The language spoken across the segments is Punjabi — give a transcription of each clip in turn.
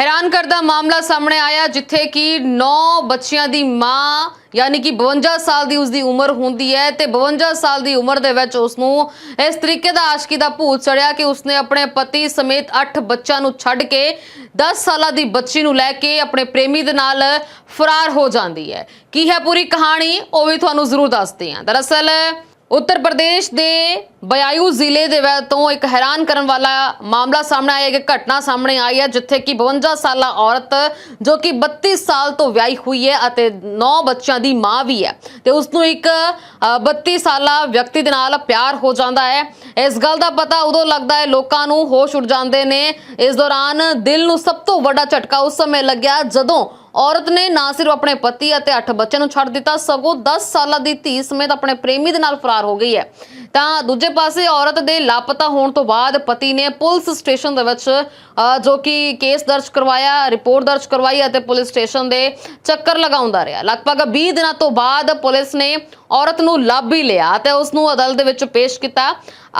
ਹੈਰਾਨ ਕਰਦਾ ਮਾਮਲਾ ਸਾਹਮਣੇ ਆਇਆ ਜਿੱਥੇ ਕਿ 9 ਬੱਚਿਆਂ ਦੀ ਮਾਂ, ਯਾਨੀ ਕਿ 52 ਸਾਲ ਦੀ ਉਸ ਦੀ ਉਮਰ ਹੁੰਦੀ ਹੈ ਤੇ 52 ਸਾਲ ਦੀ ਉਮਰ ਦੇ ਵਿੱਚ ਉਸ ਨੂੰ ਇਸ ਤਰੀਕੇ ਦਾ ਆਸ਼ਕੀ ਦਾ ਭੂਤ ਚੜਿਆ ਕਿ ਉਸਨੇ ਆਪਣੇ ਪਤੀ ਸਮੇਤ 8 ਬੱਚਿਆਂ ਨੂੰ ਛੱਡ ਕੇ 10 ਸਾਲਾਂ ਦੀ ਬੱਚੀ ਨੂੰ ਲੈ ਕੇ ਆਪਣੇ ਪ੍ਰੇਮੀ ਦੇ ਨਾਲ ਫਰਾਰ ਹੋ ਜਾਂਦੀ ਹੈ। ਕੀ ਹੈ ਪੂਰੀ ਕਹਾਣੀ? ਉਹ ਵੀ ਤੁਹਾਨੂੰ ਜ਼ਰੂਰ ਦੱਸਦੇ ਹਾਂ। ਦਰਅਸਲ ਉੱਤਰ ਪ੍ਰਦੇਸ਼ ਦੇ ਬਯਾਯੂ ਜ਼ਿਲ੍ਹੇ ਦੇ ਵਿੱਚ ਤੋਂ ਇੱਕ ਹੈਰਾਨ ਕਰਨ ਵਾਲਾ ਮਾਮਲਾ ਸਾਹਮਣੇ ਆਇਆ ਇੱਕ ਘਟਨਾ ਸਾਹਮਣੇ ਆਈ ਹੈ ਜਿੱਥੇ ਕਿ 52 ਸਾਲਾ ਔਰਤ ਜੋ ਕਿ 32 ਸਾਲ ਤੋਂ ਵਿਆਹੀ ਹੋਈ ਹੈ ਅਤੇ 9 ਬੱਚਿਆਂ ਦੀ ਮਾਂ ਵੀ ਹੈ ਤੇ ਉਸ ਨੂੰ ਇੱਕ ਅ, 32 ਸਾਲਾ ਵਿਅਕਤੀ ਦੇ ਨਾਲ ਪਿਆਰ ਹੋ ਜਾਂਦਾ ਹੈ। ਇਸ ਗੱਲ ਦਾ ਪਤਾ ਉਦੋਂ ਲੱਗਦਾ ਹੈ ਲੋਕਾਂ ਨੂੰ ਹੋਸ਼ ਉੱਡ ਜਾਂਦੇ ਨੇ। ਇਸ ਦੌਰਾਨ ਦਿਲ ਨੂੰ ਸਭ ਤੋਂ ਵੱਡਾ ਝਟਕਾ ਉਸ ਸਮੇਂ ਲੱਗਿਆ ਜਦੋਂ ਔਰਤ ਨੇ ਨਾ ਸਿਰਫ ਆਪਣੇ ਪਤੀ ਅਤੇ 8 ਬੱਚਿਆਂ ਨੂੰ ਛੱਡ ਦਿੱਤਾ ਸਗੋਂ 10 ਸਾਲਾਂ ਦੀ ਧੀ ਸਮੇਤ ਆਪਣੇ ਪ੍ਰੇਮੀ ਦੇ ਨਾਲ ਫਰਾਰ ਹੋ ਗਈ ਹੈ। ਤਾਂ ਦੂਜੇ ਪਾਸੇ ਔਰਤ ਦੇ ਲਾਪਤਾ ਹੋਣ ਤੋਂ ਬਾਅਦ ਪਤੀ ਨੇ ਪੁਲਿਸ ਸਟੇਸ਼ਨ ਦੇ ਵਿੱਚ ਅ, ਜੋ ਕਿ ਕੇਸ ਦਰਜ ਕਰਵਾਇਆ ਰਿਪੋਰਟ ਦਰਜ ਕਰਵਾਈ ਅਤੇ ਪੁਲਿਸ ਸਟੇਸ਼ਨ ਦੇ ਚੱਕਰ ਲਗਾਉਂਦਾ ਰਿਹਾ। ਲਗਭਗ 20 ਦਿਨਾਂ ਤੋਂ ਬਾਅਦ ਪੁਲਿਸ ਨੇ ਔਰਤ ਨੂੰ ਲੱਭ ਹੀ ਲਿਆ ਤੇ ਉਸ ਨੂੰ ਅਦਾਲਤ ਦੇ ਵਿੱਚ ਪੇਸ਼ ਕੀਤਾ।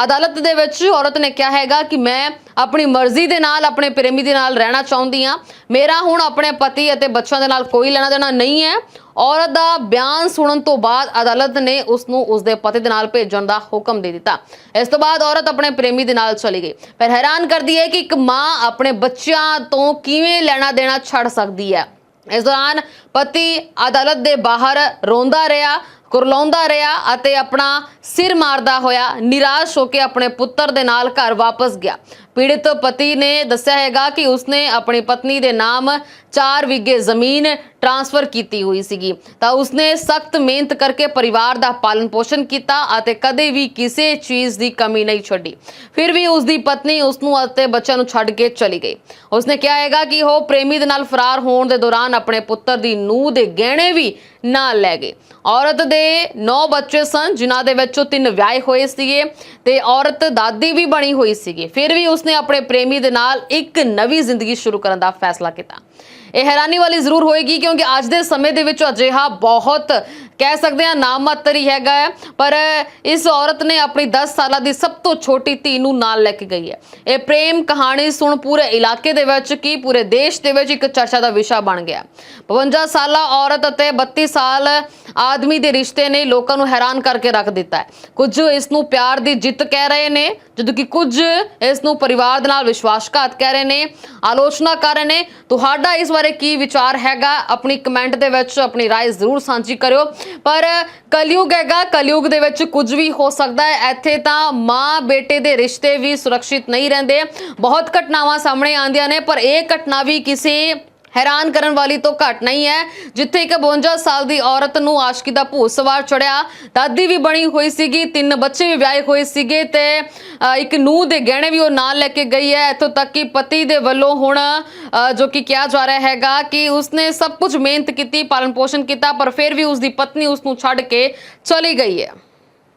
ਅਦਾਲਤ ਦੇ ਵਿੱਚ ਔਰਤ ਨੇ ਕਿਹਾ ਹੈਗਾ ਕਿ ਮੈਂ ਆਪਣੀ ਮਰਜ਼ੀ ਦੇ ਨਾਲ, ਆਪਣੇ ਪ੍ਰੇਮੀ ਦੇ ਨਾਲ ਰਹਿਣਾ ਚਾਹੁੰਦੀ ਹਾਂ। ਮੇਰਾ ਹੁਣ ਆਪਣੇ ਪਤੀ ਅਤੇ ਬੱਚਿਆਂ ਦੇ ਨਾਲ ਕੋਈ ਲੈਣਾ ਦੇਣਾ ਨਹੀਂ ਹੈ। ਔਰਤ ਦਾ ਬਿਆਨ ਸੁਣਨ ਤੋਂ ਬਾਅਦ ਅਦਾਲਤ ਨੇ ਉਸ ਨੂੰ ਉਸ ਦੇ ਪਤੀ ਦੇ ਨਾਲ ਭੇਜਣ ਦਾ ਹੁਕਮ ਦੇ ਦਿੱਤਾ। ਇਸ ਤੋਂ ਬਾਅਦ ਔਰਤ ਆਪਣੇ ਪ੍ਰੇਮੀ ਦੇ ਨਾਲ ਚਲੀ ਗਈ। ਪਰ ਹੈਰਾਨ ਕਰਦੀ ਹੈ ਕਿ ਇੱਕ ਮਾਂ ਆਪਣੇ ਬੱਚਿਆਂ ਤੋਂ ਕਿਵੇਂ ਲੈਣਾ ਦੇਣਾ ਛੱਡ ਸਕਦੀ ਹੈ। ਇਸ ਦੌਰਾਨ ਪਤੀ ਅਦਾਲਤ ਦੇ ਬਾਹਰ ਰੋਂਦਾ ਰਿਹਾ। ਕੁਰਲਾਉਂਦਾ ਰਿਹਾ ਅਤੇ ਆਪਣਾ ਸਿਰ ਮਾਰਦਾ ਹੋਇਆ ਨਿਰਾਸ਼ ਹੋ ਕੇ ਆਪਣੇ ਪੁੱਤਰ ਦੇ ਨਾਲ ਘਰ ਵਾਪਸ ਗਿਆ। ਪੀੜਿਤ ਪਤੀ ਨੇ ਦੱਸਿਆ ਹੈਗਾ ਕਿ ਉਸਨੇ ਆਪਣੀ ਪਤਨੀ ਦੇ ਨਾਮ 4 ਵਿਗੇ ਜ਼ਮੀਨ ਟ੍ਰਾਂਸਫਰ ਕੀਤੀ ਹੋਈ ਸੀਗੀ। ਤਾਂ ਉਸਨੇ ਸਖਤ ਮਿਹਨਤ ਕਰਕੇ ਪਰਿਵਾਰ ਦਾ ਪਾਲਣ ਪੋਸ਼ਣ ਕੀਤਾ ਅਤੇ ਕਦੇ ਵੀ ਕਿਸੇ ਚੀਜ਼ ਦੀ ਕਮੀ ਨਹੀਂ ਛੱਡੀ। ਫਿਰ ਵੀ ਉਸਦੀ ਪਤਨੀ ਉਸ ਨੂੰ ਅਤੇ ਬੱਚਿਆਂ ਨੂੰ ਛੱਡ ਕੇ ਚਲੀ ਗਈ। ਉਸਨੇ ਕਿਹਾ ਹੈਗਾ ਕਿ ਉਹ ਪ੍ਰੇਮੀ ਦੇ ਨਾਲ ਫਰਾਰ ਹੋਣ ਦੇ ਦੌਰਾਨ ਆਪਣੇ ਪੁੱਤਰ ਦੀ ਨੂੰਹ ਦੇ ਗਹਿਣੇ ਵੀ ਨਾਲ ਲੈ ਗਏ। ਔਰਤ ਦੇ 9 ਬੱਚੇ ਸਨ, ਜਿਨ੍ਹਾਂ ਦੇ ਵਿੱਚੋਂ ਤਿੰਨ ਵਿਆਹੇ ਹੋਏ ਸੀਗੇ ਤੇ ਔਰਤ ਦਾਦੀ ਵੀ ਬਣੀ ਹੋਈ ਸੀਗੀ। ਫਿਰ ਵੀ ਉਸਨੇ ਆਪਣੇ ਪ੍ਰੇਮੀ ਦੇ ਨਾਲ ਇੱਕ ਨਵੀਂ ਜ਼ਿੰਦਗੀ ਸ਼ੁਰੂ ਕਰਨ ਦਾ ਫੈਸਲਾ ਕੀਤਾ। ਇਹ ਹੈਰਾਨੀ ਵਾਲੀ ਜ਼ਰੂਰ ਹੋਏਗੀ ਕਿਉਂਕਿ ਅੱਜ ਦੇ ਸਮੇਂ ਦੇ ਵਿੱਚ ਅਜਿਹਾ ਬਹੁਤ ਕਹਿ ਸਕਦੇ ਹਾਂ ਨਾਮਾਤਰ ਹੀ ਹੈਗਾ ਹੈ। ਪਰ ਇਸ ਔਰਤ ਨੇ ਆਪਣੀ 10 ਸਾਲਾਂ ਦੀ ਸਭ ਤੋਂ ਛੋਟੀ ਧੀ ਨੂੰ ਨਾਲ ਲੈ ਕੇ ਗਈ ਹੈ। ਇਹ ਪ੍ਰੇਮ ਕਹਾਣੀ ਸੁਣ ਪੂਰੇ ਇਲਾਕੇ ਦੇ ਵਿੱਚ ਕੀ ਪੂਰੇ ਦੇਸ਼ ਦੇ ਵਿੱਚ ਇੱਕ ਚਰਚਾ ਦਾ ਵਿਸ਼ਾ ਬਣ ਗਿਆ 52 ਸਾਲਾ ਔਰਤ ਅਤੇ 32 ਸਾਲ ਆਦਮੀ ਦੇ ਰਿਸ਼ਤੇ ਨੇ ਲੋਕਾਂ ਨੂੰ ਹੈਰਾਨ ਕਰਕੇ ਰੱਖ ਦਿੱਤਾ ਹੈ। ਕੁਝ ਇਸ ਨੂੰ ਪਿਆਰ ਦੀ ਜਿੱਤ ਕਹਿ ਰਹੇ ਨੇ, ਜਦੋਂ ਕਿ ਕੁਝ ਇਸ ਨੂੰ ਪਰਿਵਾਰ ਦੇ ਨਾਲ ਵਿਸ਼ਵਾਸਘਾਤ ਕਹਿ ਰਹੇ ਨੇ। ਆਲੋਚਨਾ ਕਰ ਰਹੇ ਨੇ, ਤੁਹਾਡਾ ਇਸ ਬਾਰੇ ਕੀ ਵਿਚਾਰ ਹੈਗਾ ਆਪਣੀ ਕਮੈਂਟ ਦੇ ਵਿੱਚ ਆਪਣੀ رائے ਜ਼ਰੂਰ ਸਾਂਝੀ ਕਰਿਓ ਪਰ ਕਲਯੁਗ ਹੈਗਾ ਕਲਯੁਗ ਦੇ ਵਿੱਚ ਕੁਝ ਵੀ ਹੋ ਸਕਦਾ ਹੈ ਇੱਥੇ ਤਾਂ ਮਾਂ ਬੇਟੇ ਦੇ ਰਿਸ਼ਤੇ ਵੀ ਸੁਰੱਖਿਅਤ ਨਹੀਂ ਰਹਿੰਦੇ ਬਹੁਤ ਘਟਨਾਵਾਂ ਸਾਹਮਣੇ ਆਉਂਦੀਆਂ ਨੇ ਪਰ ਇਹ ਘਟਨਾ ਵੀ ਕਿਸੇ ਹੈਰਾਨ ਕਰਨ ਵਾਲੀ ਤੋਂ ਘੱਟ ਨਹੀਂ ਹੈ। ਜਿੱਥੇ ਇੱਕ 52 ਸਾਲ ਦੀ ਔਰਤ ਨੂੰ ਆਸ਼ਕੀ ਦਾ ਭੂਤ ਸਵਾਰ ਚੜਿਆ। ਦਾਦੀ ਵੀ ਬਣੀ ਹੋਈ ਸੀਗੀ, ਤਿੰਨ ਬੱਚੇ ਵੀ ਵਿਆਹੇ ਹੋਏ ਸੀਗੇ ਤੇ ਇੱਕ ਨੂੰਹ ਦੇ ਗਹਿਣੇ ਵੀ ਉਹ ਨਾਲ ਲੈ ਕੇ ਗਈ ਹੈ। ਇੱਥੋਂ ਤੱਕ ਕਿ ਪਤੀ ਦੇ ਵੱਲੋਂ ਹੁਣ ਜੋ ਕਿ ਕਿਹਾ ਜਾ ਰਿਹਾ ਹੈਗਾ ਕਿ ਉਸਨੇ ਸਭ ਕੁਝ ਮਿਹਨਤ ਕੀਤੀ, ਪਾਲਣ ਪੋਸ਼ਣ ਕੀਤਾ, ਪਰ ਫਿਰ ਵੀ ਉਸਦੀ ਪਤਨੀ ਉਸ ਨੂੰ ਛੱਡ ਕੇ ਚਲੀ ਗਈ ਹੈ।